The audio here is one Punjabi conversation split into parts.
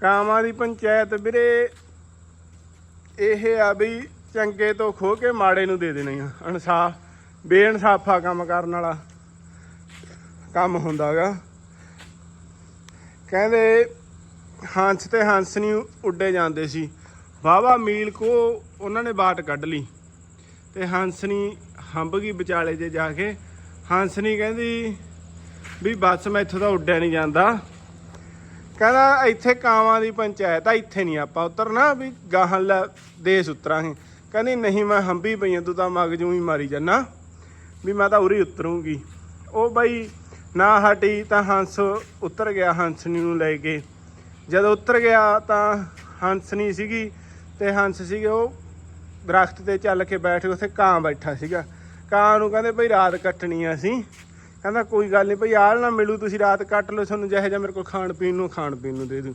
ਕਾਮਾਂ ਦੀ ਪੰਚਾਇਤ ਵੀਰੇ, ਇਹ ਆ ਵੀ ਚੰਗੇ ਤੋਂ ਖੋ ਕੇ ਮਾੜੇ ਨੂੰ ਦੇ ਦੇਣੇ ਆ। ਇਨਸਾਫ ਬੇਇਨਸਾਫਾ ਕੰਮ ਕਰਨ ਵਾਲਾ ਕੰਮ ਹੁੰਦਾਗਾ ਕਹਿੰਦੇ ਹੰਸ ਤੇ ਹੰਸਨੀ ਉੱਡੇ ਜਾਂਦੇ ਸੀ। ਵਾਵਾ ਮੀਲ ਕੋ ਉਹਨਾਂ ਨੇ ਬਾਟ ਕੱਢ ਲਈ ਤੇ ਹੰਸਨੀ ਹੰਬ ਗਈ ਵਿਚਾਲੇ ਜੇ ਜਾ ਕੇ। ਹੰਸਨੀ ਕਹਿੰਦੀ ਵੀ ਬੱਸ ਇੱਥੋਂ ਦਾ ਉੱਡਿਆ ਨਹੀਂ ਜਾਂਦਾ। ਕਹਿੰਦਾ ਇੱਥੇ ਕਾਵਾਂ ਦੀ ਪੰਚਾਇਤ ਆ, ਇੱਥੇ ਨਹੀਂ ਆਪਾਂ ਉਤਰਨਾ ਵੀ ਗਾਹਾਂ ਲੈ ਦੇਸ ਉਤਰਾਂਗੇ। ਕਹਿੰਦੀ, ਨਹੀਂ, ਮੈਂ ਹੰਬੀ ਪਈਆਂ ਤੂੰ ਤਾਂ ਮਗਜੂ ਹੀ ਮਾਰੀ ਜਾਨਾ। ਵੀ ਮੈਂ ਤਾਂ ਉਰੀ ਉਤਰੂੰਗੀ। ਉਹ ਬਈ ਨਾ ਹਟੀ ਤਾਂ ਹੰਸ ਉਤਰ ਗਿਆ ਹੰਸਨੀ ਨੂੰ ਲੈ ਕੇ। ਜਦੋਂ ਉਤਰ ਗਿਆ ਤਾਂ ਹੰਸਨੀ ਸੀਗੀ ਤੇ ਹੰਸ ਸੀਗੇ ਉਹ ਦਰਖਤ ਤੇ ਚੱਲ ਕੇ ਬੈਠ ਕੇ ਉੱਥੇ ਕਾਂ ਬੈਠਾ ਸੀਗਾ। ਕਾਂ ਨੂੰ ਕਹਿੰਦੇ ਭਈ ਰਾਤ ਕੱਟਣੀ ਆ ਅਸੀਂ। ਕਹਿੰਦਾ ਕੋਈ ਗੱਲ ਨਹੀਂ ਭਈ ਆਲ ਨਾ ਮਿਲੂ ਤੁਸੀਂ ਰਾਤ ਕੱਟ ਲਓ ਤੁਹਾਨੂੰ ਜਿਹੋ ਜਿਹਾ ਮੇਰੇ ਕੋਲ ਖਾਣ ਪੀਣ ਨੂੰ ਖਾਣ ਪੀਣ ਨੂੰ ਦੇ ਦੂ।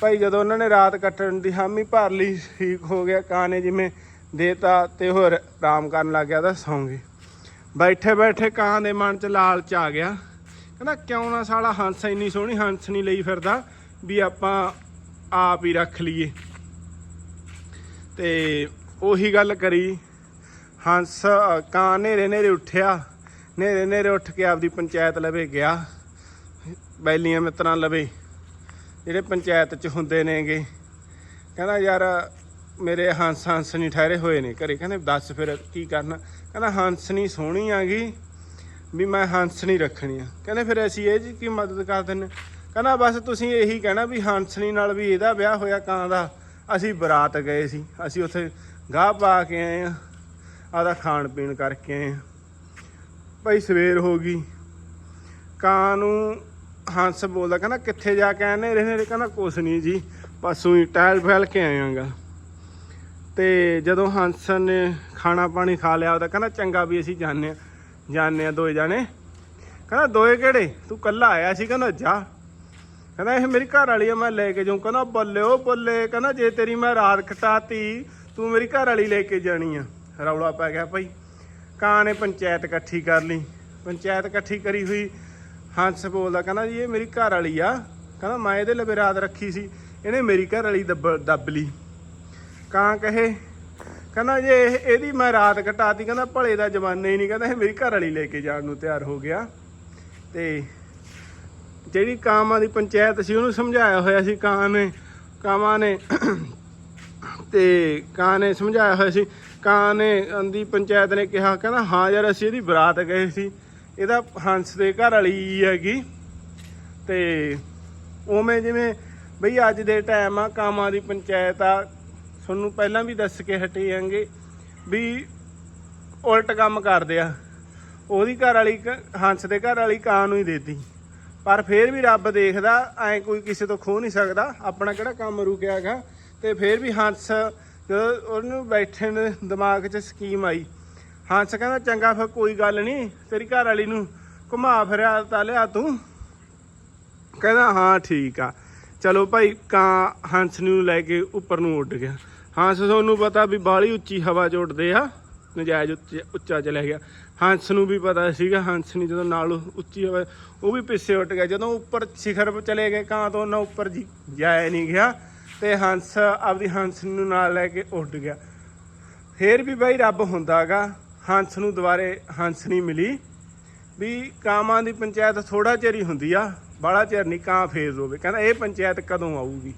ਭਾਈ ਜਦੋਂ ਉਹਨਾਂ ਨੇ ਰਾਤ ਕੱਟਣ ਦੀ ਹਾਮੀ ਭਰ ਲਈ ਠੀਕ ਹੋ ਗਿਆ ਕਾਂ ਨੇ ਜਿਵੇਂ ਦੇਤਾ ਤੇ ਹੋਰ ਆਰਾਮ ਕਰਨ ਲੱਗ ਗਿਆ ਤਾਂ ਸੌਂਗੇ ਬੈਠੇ ਬੈਠੇ ਕਾਂ ਦੇ ਮਨ 'ਚ ਲਾਲਚ ਆ ਗਿਆ। ਕਹਿੰਦਾ ਕਿਉਂ ਨਾ ਸਾਲਾ ਹੰਸ ਇੰਨੀ ਸੋਹਣੀ ਹੰਸ ਨਹੀਂ ਲਈ ਫਿਰਦਾ ਵੀ ਆਪਾਂ ਆਪ ਹੀ ਰੱਖ ਲਈਏ। ਤੇ ਉਹੀ ਗੱਲ ਕਰੀ। ਹੰਸ ਅ, ਕਾਂ ਨੇਰੇ ਨੇਰੇ ਉੱਠਿਆ। ਨੇਰੇ ਨੇਰੇ ਉੱਠ ਕੇ ਆਪਦੀ ਪੰਚਾਇਤ ਲਵੇ ਗਿਆ। ਬੈਲੀਆਂ ਮਿੱਤਰਾਂ ਲਵੇ। ਜਿਹੜੇ ਪੰਚਾਇਤ 'ਚ ਹੁੰਦੇ ਨੇਗੇ। ਕਹਿੰਦਾ ਯਾਰ ਮੇਰੇ ਹੰਸ ਹੰਸ ਨਹੀਂ ਠਹਿਰੇ ਹੋਏ ਨੇ ਘਰੇ। ਕਹਿੰਦੇ ਦੱਸ ਫਿਰ ਕੀ ਕਰਨਾ? ਕਹਿੰਦਾ ਹੰਸ ਨਹੀਂ ਸੋਹਣੀ ਆ ਗਈ ਵੀ ਮੈਂ ਹੰਸ ਨਹੀਂ ਰੱਖਣੀ ਆ। ਕਹਿੰਦੇ ਫਿਰ ਅਸੀਂ ਇਹ ਜੀ ਕੀ ਮਦਦ ਕਰ ਦਿੰਨੇ? ਕਹਿੰਦਾ ਬਸ ਤੁਸੀਂ ਇਹੀ ਕਹਿਣਾ ਵੀ ਹੰਸਣੀ ਨਾਲ ਵੀ ਇਹਦਾ ਵਿਆਹ ਹੋਇਆ ਕਾਂ ਦਾ। ਅਸੀਂ ਬਰਾਤ ਗਏ ਸੀ। ਅਸੀਂ ਉੱਥੇ ਗਾਹ ਪਾ ਕੇ ਆਏ ਆ। ਆਦਾ ਖਾਣ ਪੀਣ ਕਰਕੇ ਆਏ ਆ। ਭਾਈ ਸਵੇਰ ਹੋ ਗਈ। ਕਾਂ ਨੂੰ ਹੰਸ ਬੋਲਦਾ, ਕਹਿੰਦਾ ਕਿੱਥੇ ਜਾ ਕੇ ਆਏ ਨੇ? ਰਹੇ ਕਹਿੰਦਾ ਕੁਛ ਨਹੀਂ ਜੀ, ਬਸ ਉਹੀ ਟਹਿਲ ਫੈਲ ਕੇ ਆਇਆਗਾ ਤੇ ਜਦੋਂ ਹੰਸ ਨੇ ਖਾਣਾ ਪਾਣੀ ਖਾ ਲਿਆ, ਉਹਦਾ ਕਹਿੰਦਾ ਚੰਗਾ ਵੀ ਅਸੀਂ ਜਾਣੇ ਆ ਜਾਣੇ ਆ ਦੋਏ ਜਾਣੇ। ਕਹਿੰਦਾ ਦੋਏ ਕਿਹੜੇ? ਤੂੰ ਕੱਲਾ ਆਇਆ ਸੀ, ਕਹਿੰਦਾ ਜਾ। ਕਹਿੰਦਾ ਇਹ ਮੇਰੀ ਘਰ ਵਾਲੀ ਆ, ਮੈਂ ਲੈ ਕੇ ਜਾਉਂ ਕਹਿੰਦਾ ਬੱਲੇ ਉਹ ਬੱਲੇ, ਕਹਿੰਦਾ ਜੇ ਤੇਰੀ ਮੈਂ ਰਾਤ ਕਟਾਤੀ ਤੂੰ ਮੇਰੀ ਘਰ ਵਾਲੀ ਲੈ ਕੇ ਜਾਣੀ ਆ। ਰੌਲਾ ਪੈ ਗਿਆ ਭਾਈ। ਕਾਂ ਨੇ ਪੰਚਾਇਤ ਇਕੱਠੀ ਕਰ ਲਈ। ਪੰਚਾਇਤ ਇਕੱਠੀ ਕਰੀ ਹੋਈ, ਹੰਸ ਬੋਲਦਾ, ਕਹਿੰਦਾ ਜੀ, ਇਹ ਮੇਰੀ ਘਰ ਵਾਲੀ ਆ। ਕਹਿੰਦਾ, ਮੈਂ ਇਹਦੇ ਲਵੇ ਰਾਤ ਰੱਖੀ ਸੀ, ਇਹਨੇ ਮੇਰੀ ਘਰ ਵਾਲੀ ਦੱਬ ਦੱਬ ਲਈ। ਕਾਂ ਕਹੇ, ਕਹਿੰਦਾ ਜੇ ਇਹਦੀ ਮੈਂ ਰਾਤ ਕਟਾਤੀ, ਕਹਿੰਦਾ ਭਲੇ ਦਾ ਜਵਾਨੇ ਹੀ ਨਹੀਂ, ਕਹਿੰਦਾ ਇਹ ਮੇਰੀ ਘਰ ਵਾਲੀ ਲੈ ਕੇ ਜਾਣ ਨੂੰ ਤਿਆਰ ਹੋ ਗਿਆ। ਤੇ ਜਿਹੜੀ ਕਾਮਾਂ ਦੀ ਪੰਚਾਇਤ ਸੀ, ਉਹਨੂੰ ਸਮਝਾਇਆ ਹੋਇਆ ਸੀ ਕਾਂ ਨੇ ਕਾਮਾਂ ਨੇ, ਤੇ ਕਾਂ ਨੇ ਸਮਝਾਇਆ ਹੋਇਆ ਸੀ ਕਾਂ ਨੇ ਦੀ ਪੰਚਾਇਤ ਨੇ ਕਿਹਾ, ਕਹਿੰਦਾ, ਹਾਂ ਯਾਰ, ਅਸੀਂ ਇਹਦੀ ਬਰਾਤ ਗਏ ਸੀ। ਇਹਦਾ ਹੰਸ ਦੇ ਘਰ ਵਾਲੀ ਹੈਗੀ। ਤੇ ਉਵੇਂ ਜਿਵੇਂ ਬਈ ਅੱਜ ਦੇ ਟਾਈਮ ਆ, ਕਾਮਾਂ ਦੀ ਪੰਚਾਇਤ ਆ, ਤੁਹਾਨੂੰ ਪਹਿਲਾਂ ਵੀ ਦੱਸ ਕੇ ਹਟੇ ਆਂਗੇ ਵੀ ਉਲਟ ਕੰਮ ਕਰਦੇ ਆ। ਉਹਦੀ ਘਰ ਵਾਲੀ ਕ- ਹੰਸ ਦੇ ਘਰ ਵਾਲੀ ਕਾਂ ਨੂੰ ਹੀ ਦੇਤੀ। ਪਰ ਫੇਰ ਵੀ ਰੱਬ ਦੇਖਦਾ, ਐ ਕੋਈ ਕਿਸੇ ਤੋਂ ਖੋ ਨਹੀਂ ਸਕਦਾ, ਆਪਣਾ ਕਿਹੜਾ ਕੰਮ ਰੁਕਿਆਗਾ ਤੇ ਫੇਰ ਵੀ ਹੰਸ ਜਦੋਂ ਉਹਨੂੰ ਬੈਠਣ ਨੇ ਦਿਮਾਗ 'ਚ ਸਕੀਮ ਆਈ। ਹੰਸ ਕਹਿੰਦਾ, ਚੰਗਾ, ਫਿਰ ਕੋਈ ਗੱਲ ਨਹੀਂ, ਤੇਰੀ ਘਰ ਵਾਲੀ ਨੂੰ ਘੁਮਾ ਫਿਰਿਆ ਤਾਂ ਲਿਆ ਤੂੰ? ਕਹਿੰਦਾ, ਹਾਂ, ਠੀਕ ਆ। ਚਲੋ ਭਾਈ, ਕਾਂ ਹੰਸ ਨੂੰ ਲੈ ਕੇ ਉੱਪਰ ਨੂੰ ਉੱਡ ਗਿਆ। ਹੰਸ ਤੁਹਾਨੂੰ ਪਤਾ ਵੀ ਬਾਲੀ ਉੱਚੀ ਹਵਾ 'ਚ ਉੱਡਦੇ ਆ, ਨਜਾਇਜ਼ ਉੱਚਾ ਉੱਚਾ ਚਲੇ ਗਿਆ। ਹੰਸ ਨੂੰ ਵੀ ਪਤਾ ਸੀਗਾ, ਹੰਸ ਨੇ ਜਦੋਂ ਨਾਲ ਉੱਚੀ ਹਵਾ, ਉਹ ਵੀ ਪਿੱਛੇ ਉੱਡ ਗਿਆ। ਜਦੋਂ ਉੱਪਰ ਸਿਖਰ 'ਤੇ ਚਲੇ ਗਏ, ਕਾਂ ਤੋਂ ਉਹਨਾਂ ਉੱਪਰ ਜੀ ਜਾਇਆ ਨਹੀਂ ਗਿਆ। ਤੇ ਹੰਸ ਆਪਦੀ ਹੰਸ ਨੂੰ ਨਾਲ ਲੈ ਕੇ ਉੱਡ ਗਿਆ। ਫੇਰ ਵੀ ਬਾਈ ਰੱਬ ਹੁੰਦਾਗਾ, ਹੰਸ ਨੂੰ ਦੁਬਾਰੇ ਹੰਸ ਨਹੀਂ ਮਿਲੀ। ਵੀ ਕਾਮਾਂ ਦੀ ਪੰਚਾਇਤ ਥੋੜਾ ਚਿਰ ਹੀ ਹੁੰਦੀ ਆ ਬਾਲਾ ਚਿਰ ਨਹੀਂ, ਕਾਂ ਫੇਰ ਹੋਵੇ ਕਹਿੰਦਾ ਇਹ ਪੰਚਾਇਤ ਕਦੋਂ ਆਊਗੀ?